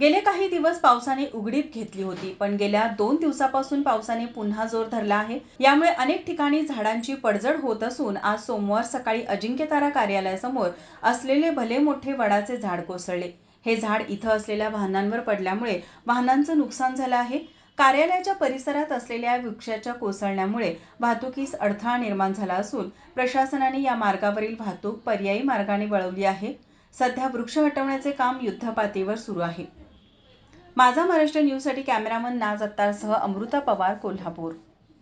गेले काही दिवस पावसाने उघडीप घेतली होती पण गेल्या दोन दिवसापासून पावसाने पुन्हा जोर धरला आहे. यामुळे अनेक ठिकाणी झाडांची पडझड होत असून आज सोमवार सकाळी अजिंक्यतारा कार्यालयासमोर असलेले भले मोठे वडाचे झाड कोसळले. हे झाड इथं असलेल्या वाहनांवर पडल्यामुळे वाहनांचं नुकसान झालं आहे. कार्यालयाच्या परिसरात असलेल्या वृक्षाच्या कोसळण्यामुळे वाहतुकीस अडथळा निर्माण झाला असून प्रशासनाने या मार्गावरील वाहतूक पर्यायी मार्गाने वळवली आहे. सध्या वृक्ष हटवण्याचे काम युद्धपातळीवर सुरू आहे. माझा महाराष्ट्र न्यूजसाठी कॅमेरामन नाज अत्तारसह अमृता पवार कोल्हापूर